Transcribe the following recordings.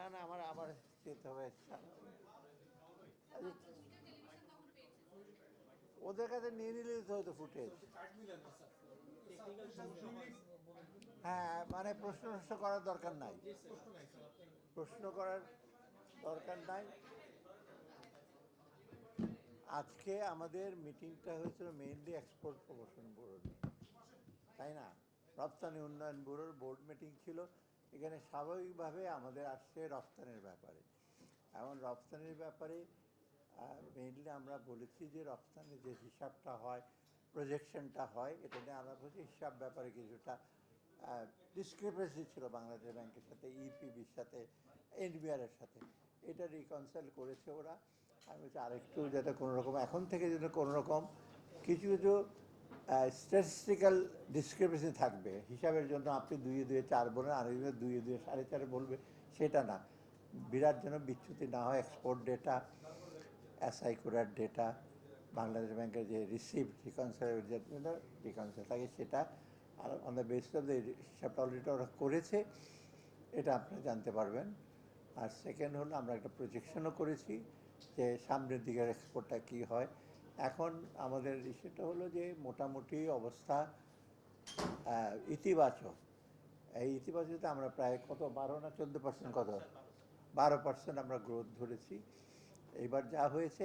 না না, আমার আবার যেতে হবে। ওদের কাছে নিয়ে নিলে তো হতো ফুটেজ। হ্যাঁ মানে প্রশ্ন প্রশ্ন করার দরকার নাই। প্রশ্ন করার দরকার নাই। আজকে আমাদের মিটিংটা হয়েছিল মেইনলি এক্সপোর্ট প্রমোশন ব্যুরো তাই না? রপ্তানি উন্নয়ন ব্যুরোর বোর্ড মিটিং ছিল। এখানে স্বাভাবিকভাবে আমাদের আসছে রপ্তানির ব্যাপারে। এমন রপ্তানির ব্যাপারে মেইনলি আমরা বলেছি যে রপ্তানির যে হিসাবটা হয় প্রজেকশনটা হয়, এটা নিয়ে আলাপ হচ্ছে হিসাব ব্যাপারে কিছুটা ডিসক্রিপেন্সি ছিল বাংলাদেশ ব্যাংকের সাথে ইপিবির সাথে এনবিআর এর সাথে। এটা রিকনসাইল করেছে ওরা। আমি বলছি আরেকটু যাতে কোনো রকম এখন থেকে যেন কোনো রকম কিছু কিছু স্ট্যাটিস্টিক্যাল ডিসক্রিপেন্সি থাকবে। হিসাবের জন্য আপনি দুইয়ে দুয়ে চার বলেন আরেকজনের দুইয়ে দুয়ে সাড়ে চারে বলবে, সেটা না। বিরাট যেন বিচ্যুতি না হয় export data coder data Bangladesh ব্যাংকের যে রিসিভ রিকনসাইল রিকনসাইল থাকে সেটা। আর on the basis of the হিসাবটা অলরেডি ওরা করেছে, এটা আপনি জানতে পারবেন। আর সেকেন্ড হলো, আমরা একটা প্রজেকশনও করেছি যে সামনের দিকের এক্সপোর্টটা কী হয়। এখন আমাদের সেটা হলো যে মোটামুটি অবস্থা ইতিবাচক। এই ইতিবাচকতে আমরা প্রায় কত? বারো না চোদ্দ পার্সেন্ট কত? বারো পার্সেন্ট আমরা গ্রোথ ধরেছি। এইবার যা হয়েছে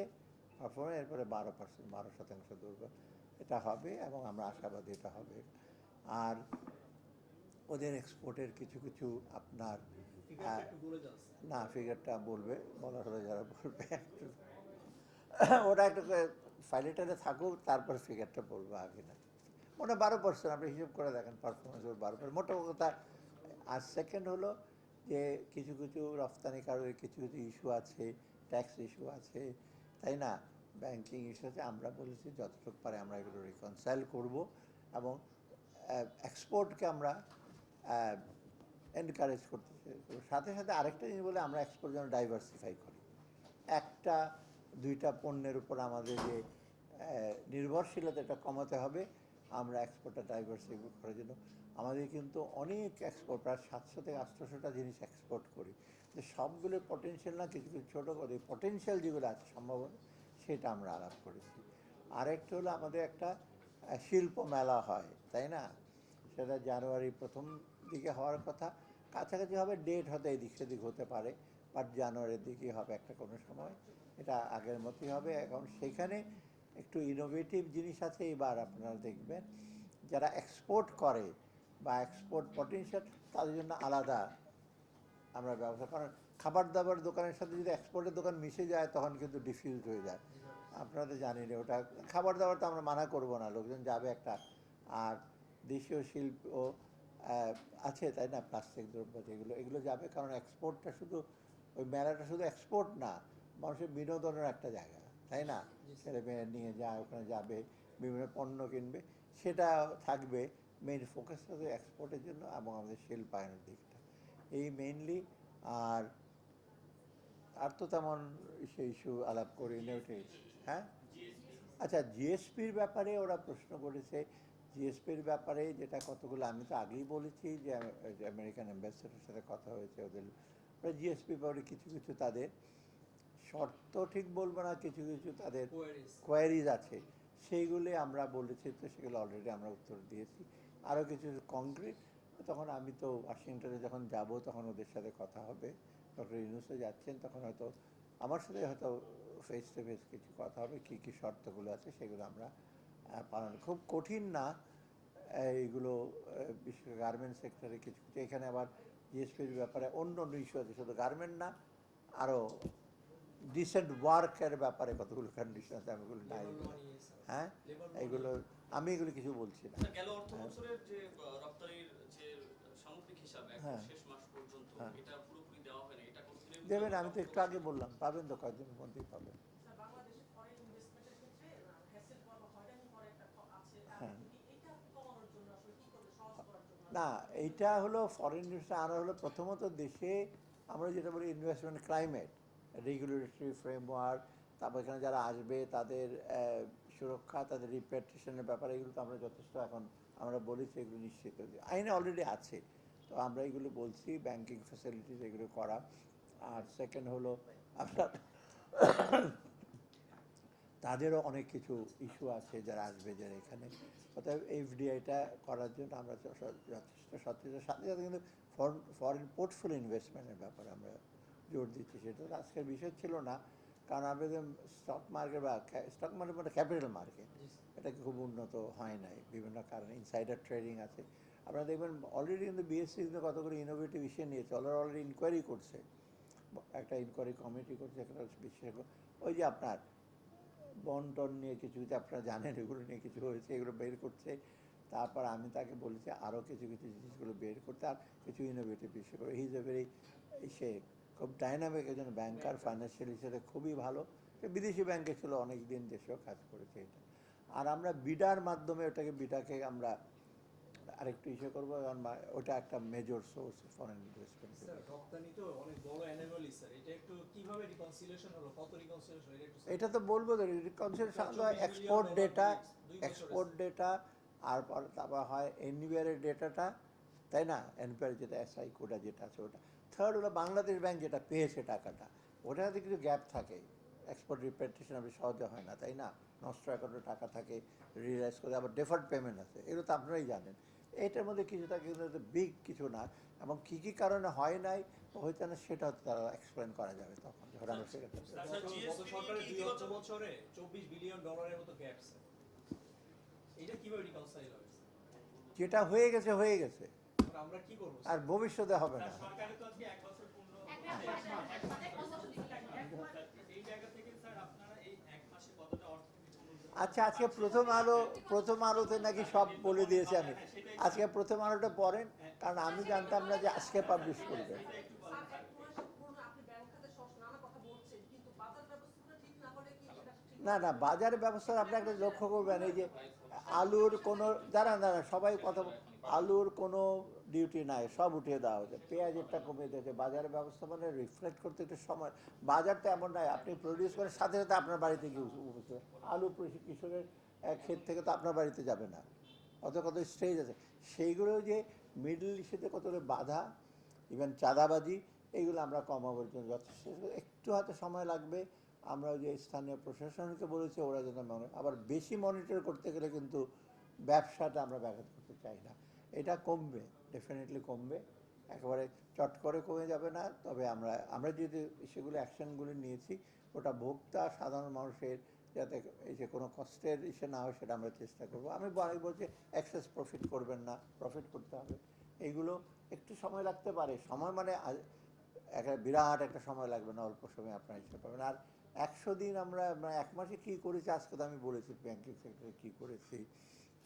পারফরমেন্স এরপরে বারো পার্সেন্ট বারো শতাংশ দুর্বল এটা হবে এবং আমরা আশাবাদী এটা হবে। আর ওদের এক্সপোর্টের কিছু কিছু আপনার না ফিগারটা বলবে বলার হলে যারা বলবে ওরা একটু ফাইলেটারে থাকুক, তারপর ফিগারটা বলব আগে না। মনে বারো পার্সেন্ট আপনি হিসেব করে দেখেন পারফরমেন্স বারো পার্সেন্ট মোটা কথা, আর সেকেন্ড হলো যে কিছু কিছু রপ্তানিকারকের কিছু কিছু ইস্যু আছে ট্যাক্স ইস্যু আছে, তাই না? ব্যাংকিং ইস্যু আছে, আমরা বলেছি যতটুকু পারে আমরা এগুলো রিকনসাইল করব এবং এক্সপোর্টকে আমরা এনকারেজ করতে। সাথে সাথে আরেকটা জিনিস বলে আমরা এক্সপোর্ট যেন ডাইভার্সিফাই করি। একটা দুইটা পণ্যের উপর আমাদের যে নির্ভরশীলতাটা কমাতে হবে। আমরা এক্সপোর্টটা ডাইভার্সিফাই করার জন্য। আমাদের কিন্তু অনেক এক্সপোর্ট প্রায় সাতশো থেকে আটশোশোটা জিনিস এক্সপোর্ট করি। যে সবগুলোর পটেনশিয়াল না, কিছু কিছু ছোটো করে পটেনশিয়াল যেগুলো আছে সম্ভাবনা সেটা আমরা আলাপ করেছি। আরেকটা হলো আমাদের একটা শিল্প মেলা হয়, তাই না? সেটা জানুয়ারি প্রথম দিকে হওয়ার কথা। কাছাকাছি হবে ডেট হতে এদিক সেদিক হতে পারে। বাট জানুয়ারির দিকে হবে একটা কোনো সময়। এটা আগের মতোই হবে। এখন সেখানে একটু ইনোভেটিভ জিনিস আছে, এবার আপনারা দেখবেন। যারা এক্সপোর্ট করে বা এক্সপোর্ট পটেনশিয়াল তাদের জন্য আলাদা আমরা ব্যবসা কারণ খাবার দাবার দোকানের সাথে যদি এক্সপোর্টের দোকান মিশে যায়, তখন কিন্তু ডিফিউজ হয়ে যায়। আপনারা তো জানেন ওটা খাবার দাবার তো আমরা মানা করব না। লোকজন যাবে একটা। আর দেশীয় শিল্প আছে, তাই না? প্লাস্টিক দ্রব্য যেগুলো, এগুলো যাবে। কারণ এক্সপোর্টটা শুধু ওই মেলাটা শুধু এক্সপোর্ট না মানুষের বিনোদনের একটা জায়গা তাই না? ছেলে মেয়ে নিয়ে যায় ওখানে যাবে বিভিন্ন পণ্য কিনবে সেটা থাকবে। মেইন ফোকাস হবে এক্সপোর্টের জন্য এবং আমাদের শিল্পায়নের দিকটা। এই মেইনলি আর আর তো তেমন সেই ইস্যু আলাপ করি ওঠে হ্যাঁ? আচ্ছা জিএসপির ব্যাপারে ওরা প্রশ্ন করেছে। জিএসপির ব্যাপারে যেটা কতগুলো আমি তো আগেই বলেছি যে আম- যে আমেরিকান অ্যাম্বাসেডারের সাথে কথা হয়েছে ওদের জিএসপি ব্যাপারে কিছু কিছু তাদের শর্ত ঠিক বলব না কিছু কিছু তাদের কোয়ারিজ আছে। সেইগুলি আমরা বলেছি তো সেগুলো অলরেডি আমরা উত্তর দিয়েছি। আরও কিছু কংক্রিট তখন আমি তো ওয়াশিংটনে যখন যাব তখন ওদের সাথে কথা হবে। ডক্টর ইউনুসে যাচ্ছেন তখন হয়তো আমার সাথে হয়তো ফেস টু ফেস কিছু কথা হবে কী কী শর্তগুলো আছে সেগুলো আমরা পালন খুব কঠিন না এইগুলো বিশেষ গার্মেন্ট সেক্টরে কিছু কিছু। এখানে আবার জিএসপির ব্যাপারে অন্য অন্য ইস্যু আছে শুধু গার্মেন্ট না আরও ডিসেন্ট ওয়ার্কের ব্যাপারে কতগুলো কন্ডিশন আছে আমি এগুলো নাই। হ্যাঁ? এগুলো আমি এগুলো কিছু বলছি না। আচ্ছা, গেল অর্থ বছরের যে রপ্তানির যে সামগ্রিক হিসাব হ্যাঁ। শেষ মাস পর্যন্ত হ্যাঁ। এটা পুরোপুরি দেওয়া হয় এটা দেবেন আমি তো একটু আগে বললাম পাবেন তো কয়েকদিনের মধ্যেই পাবেন স্যার, বাংলাদেশে ফরেন ইনভেস্টমেন্টের ক্ষেত্রে হ্যাসেল করা বা হয়রানি করা একটা ক- আছে আর হ্যাঁ। এই- এইটা কমানোর জন্য আসলে কি করবে সহজ করার জন্য না, এইটা হলো ফরেন ইনভেস্টমেন্ট আরও হলো প্রথমত দেশে আমরা যেটা বলি ইনভেস্টমেন্ট ক্লাইমেট রেগুলেটরি ফ্রেমওয়ার্ক তারপর এখানে যারা আসবে তাদের সুরক্ষা, তাদের রিপ্রেটেশনের ব্যাপারে এগুলো তো আমরা যথেষ্ট এখন আমরা বলেছি এগুলো নিশ্চিত আইনে অলরেডি আছে, তো আমরা এগুলো বলছি ব্যাংকিং ফ্যাসিলিটিস এগুলো করা। আর সেকেন্ড হলো আপনার তাদেরও অনেক কিছু ইস্যু আছে যারা আসবে যারা এখানে। অতএব এফডিআইটা করার জন্য আমরা যথেষ্ট সচেতন। সাথে সাথে কিন্তু ফরেন ফরেন পোর্টফোলিও ইনভেস্টমেন্টের ব্যাপারে আমরা জোর দিচ্ছি। সেটা তো আজকের বিষয় ছিল না। কারণ আমরা স্টক মার্কেট বা স্টক মার্কেট মানে ক্যাপিটাল মার্কেট এটা খুব উন্নত হয় নাই। বিভিন্ন কারণে ইনসাইডার ট্রেডিং আছে। আপনারা দেখবেন অলরেডি কিন্তু বিএসসি কিন্তু কতগুলো ইনোভেটিভ ইস্যু নিয়েছে অলরেডি অলরেডি ইনকোয়ারি করছে। একটা ইনকোয়ারি কমিটি করছে একটা বিশেষজ্ঞ। ওই যে আপনার বন্টন নিয়ে কিছু কিছু আপনারা জানেন এগুলো নিয়ে কিছু হয়েছে এগুলো বের করছে তারপর আমি তাকে বলেছি আরও কিছু কিছু জিনিসগুলো বের করতে আর কিছু ইনোভেটিভ বিষয় করে। হিজ এ ভেরি সে খুব ডাইনামিক একজন ব্যাংকার ফাইন্যান্সিয়াল হিসেবে খুবই ভালো। সে বিদেশি ব্যাংকে ছিল অনেক দিন দেশেও কাজ করেছে এটা। আর আমরা বিডার মাধ্যমে ওটাকে বিডাকে আমরা আরেকটু ইসে করব কারণ ওটা একটা major source foreign investment sir রপ্তানি তো অনেক বড় অ্যানোমালি স্যার। এটা একটু কীভাবে রিকনসিলিয়েশন হলো? কত রিকনসিলিয়েশন এটা একটু এটা তো বলব চব্বিশ million export data export data আর পর তারপর হয় এনবিআরের ডেটাটা তাই না? এনপিআর যেটা এসআই কোডা যেটা আছে ওটা। থার্ড হলো বাংলাদেশ ব্যাংক যেটা পেয়েছে টাকাটা। ওটাতে কিছু গ্যাপ থাকে এক্সপোর্ট রিপেটেশন আপনি সহজে হয় না তাই না? নষ্ট অ্যাকাউন্টে টাকা থাকে রিয়েলাইজ করে আবার ডেফার্ড পেমেন্ট আছে এগুলো তো আপনারাই জানেন। এটার মধ্যে কিছু থাকে কিন্তু বিগ কিছু না এবং কী কী কারণে হয় নাই হয়েছে না সেটা তারা এক্সপ্লেন করা যাবে তখন যখন আমরা অর্থ বছরে চব্বিশ বিলিয়ন ডলারের মতো গ্যাপ এটা কীভাবে রিকনসাইল হবে? যেটা হয়ে গেছে হয়ে গেছে। এবার আমরা কি করব? আর ভবিষ্যতে হবে না। আচ্ছা আজকে প্রথম আলো, প্রথম আলোতে নাকি সব বলে দিয়েছি আমি। আজকে প্রথম আলোটা পড়েন, কারণ আমি জানতাম না যে আজকে পাবলিশ করবে। না না, বাজারের ব্যবস্থা আপনি একটা লক্ষ্য করবেন, এই যে আলুর কোনো, দাঁড়ান দাঁড়ান, সবাই কথা আলুর কোনো ডিউটি নাই, সব উঠিয়ে দেওয়া হয়েছে। পেঁয়াজেরটা কমিয়ে দিয়েছে, বাজারের ব্যবস্থা মানে রিফ্লেক্ট করতে একটু সময় বাজার তো এমন নয়, আপনি প্রডিউস করেন সাথে সাথে আপনার বাড়িতে গিয়ে উপ- উপস্থিত আলু কৃষি- কৃষকের ক্ষেত থেকে তো আপনার বাড়িতে যাবে না। অত কত স্টেজ আছে। সেইগুলো যে মিডল ইস্টে কতগুলো বাধা ইভেন চাঁদাবাজি এইগুলো আমরা কমাবার জন্য যথেষ্ট। একটু হাতে সময় লাগবে। আমরা যে স্থানীয় প্রশাসনকে বলেছি, ওরা যেন মনে আবার বেশি মনিটর করতে গেলে কিন্তু ব্যবসাটা আমরা ব্যাঘাত করতে চাই না। এটা কমবে ডেফিনেটলি কমবে। একেবারে চট করে কমে যাবে না, তবে আমরা আমরা যদি সেগুলো অ্যাকশনগুলো নিয়েছি, ওটা ভোক্তা, সাধারণ মানুষের যাতে এই যে কোনো কষ্টের ইসে না হয় সেটা আমরা চেষ্টা করব। আমি আমি বলছি এক্সেস প্রফিট করবেন না প্রফিট করতে হবে। এইগুলো একটু সময় লাগতে পারে। সময় মানে একটা বিরাট একটা সময় লাগবে না, অল্প সময় আপনার ইচ্ছে পাবেন। আর একশো দিন আমরা মানে এক মাসে কী করেছি, আজকে তো আমি বলেছি ব্যাংকিং সেক্টরে কী করেছি,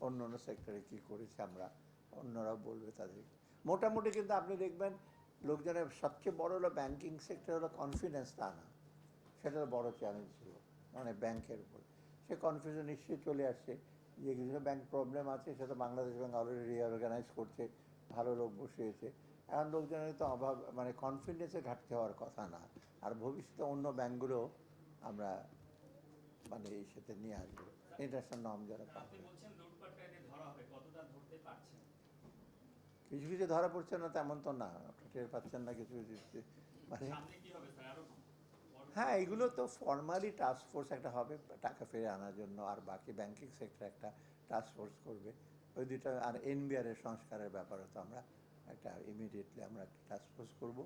অন্য অন্য সেক্টরে কী করেছি আমরা। অন্যরাও বলবে তাদের। মোটামুটি কিন্তু আপনি দেখবেন লোকজনের সবচেয়ে বড় হলো ব্যাংকিং সেক্টর হলো কনফিডেন্স তা না সেটা বড় চ্যালেঞ্জ ছিল মানে ব্যাংকের উপর। সে কনফিউশন নিশ্চয়ই চলে আসছে যে কিছু ব্যাংক প্রবলেম আছে, সেটা বাংলাদেশ ব্যাংক অলরেডি রিঅর্গানাইজ করছে, ভালো লোক বসিয়েছে। এখন লোকজনের তো অভাব মানে কনফিডেন্সে ঘাটতি হওয়ার কথা না। আর ভবিষ্যতে অন্য ব্যাংকগুলো আমরা মানে এই সাথে নিয়ে আসব। ইন্টারন্যাশনাল নর্ম যারা পাবে। কিছু কিছু ধরা পড়ছে না তেমন তো না। আপনি টের পাচ্ছেন না কিছু কিছু মানে সামনে কি হবে স্যার? আরও বড় হ্যাঁ এগুলো তো ফর্মালি টাস্ক ফোর্স একটা হবে টাকা ফিরে আনার জন্য। আর বাকি ব্যাংকিং সেক্টর একটা টাস্ক ফোর্স করবে। ওই দুইটা আর এনবিআর এর সংস্কারের ব্যাপারে তো আমরা একটা ইমিডিয়েটলি আমরা একটা টাস্ক ফোর্স করব।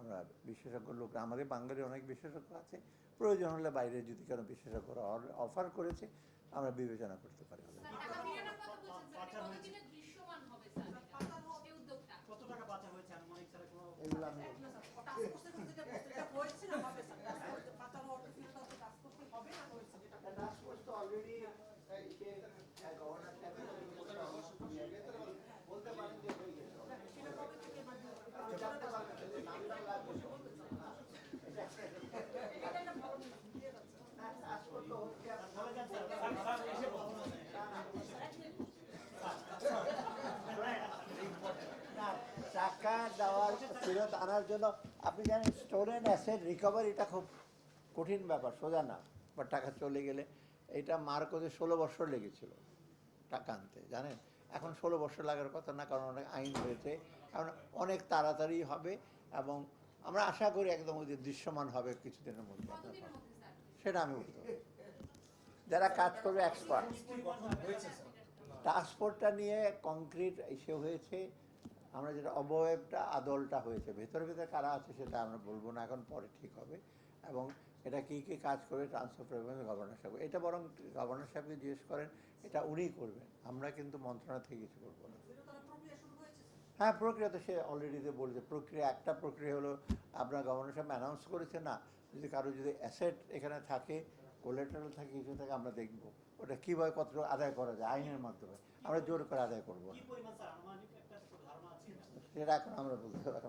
আমরা বিশেষজ্ঞ লোক আমাদের বাঙালির অনেক বিশেষজ্ঞ আছে। প্রয়োজন হলে বাইরে যদি কোনো বিশেষজ্ঞরা অফার করেছে আমরা বিবেচনা করতে পারি টাকা ফেরানোর কথা বলছেন স্যার এটা কতদিনে দৃশ্যমান হবে স্যার এটা? এই উদ্যোগটা কত টাকা বাঁচা হয়েছে আনুমানিক স্যার কোনো এগুলো আমি না স্যার, টাস্ক ফোর্সের ক্ষেত্রে যেটা বলছে, এটা হয়েছে না হবে স্যার? টাস্ক ফোর্স পাচার হওয়ার তো ফিরত হচ্ছে, টাস্ক ফোর্সে হবে না হয়েছে যেটা বলছে? টাস্ক ফোর্স তো অলরেডি বলতে পারেন যে হয়ে গেছে সেটা কবে থেকে বা দু- জানতে পারবেন যে নামটা লাগবে এটা একটা বড় ইয়ে আছে। টাস্ক ফোর্স তো হচ্ছে বলে যান স্যার স্যার, স্যার এসে বলুন না টাকা দেওয়ার ফেরত আনার জন্য আপনি জানেন স্টোরেন অ্যাসেট রিকভারিটা খুব কঠিন ব্যাপার সোজা না। বা টাকা চলে গেলে এটা মার করতে ষোলো বছর লেগেছিল টাকা আনতে জানেন? এখন ষোলো বছর লাগার কথা না কারণ অনেক আইন হয়েছে কারণ অনেক তাড়াতাড়ি হবে এবং আমরা আশা করি একদম ওই যে দৃশ্যমান হবে কিছুদিনের মধ্যে। সেটা আমি বলতে পারব। যারা কাজ করবে এক্সপার্ট ট্রান্সপোর্টটা নিয়ে কংক্রিট এসে হয়েছে। আমরা যেটা অবয়বটা আদলটা হয়েছে ভেতরে ভেতরে কারা আছে সেটা আমরা বলব না এখন পরে ঠিক হবে। এবং এটা কী কী কাজ করবে ট্রান্সফার এবং গভর্নর সাহেব এটা বরং গভর্নর সাহেবকে জিজ্ঞেস করেন এটা উনিই করবেন। আমরা কিন্তু মন্ত্রণালয় থেকে কিছু করব না। হ্যাঁ প্রক্রিয়া তো সে অলরেডি তো বলছে। প্রক্রিয়া একটা প্রক্রিয়া হলো আপনার গভর্নর সাহেব অ্যানাউন্স করেছে না যদি কারও যদি অ্যাসেট এখানে থাকে কোলেটারাল থাকে কিছু থাকে আমরা দেখব। ওটা কীভাবে কত আদায় করা যায় আইনের মাধ্যমে। আমরা জোর করে আদায় করব। না কি পরিমাণ স্যার আনুমানিক একটা ছোট ধারণা সেটা এখন আমরা বলতে পারব।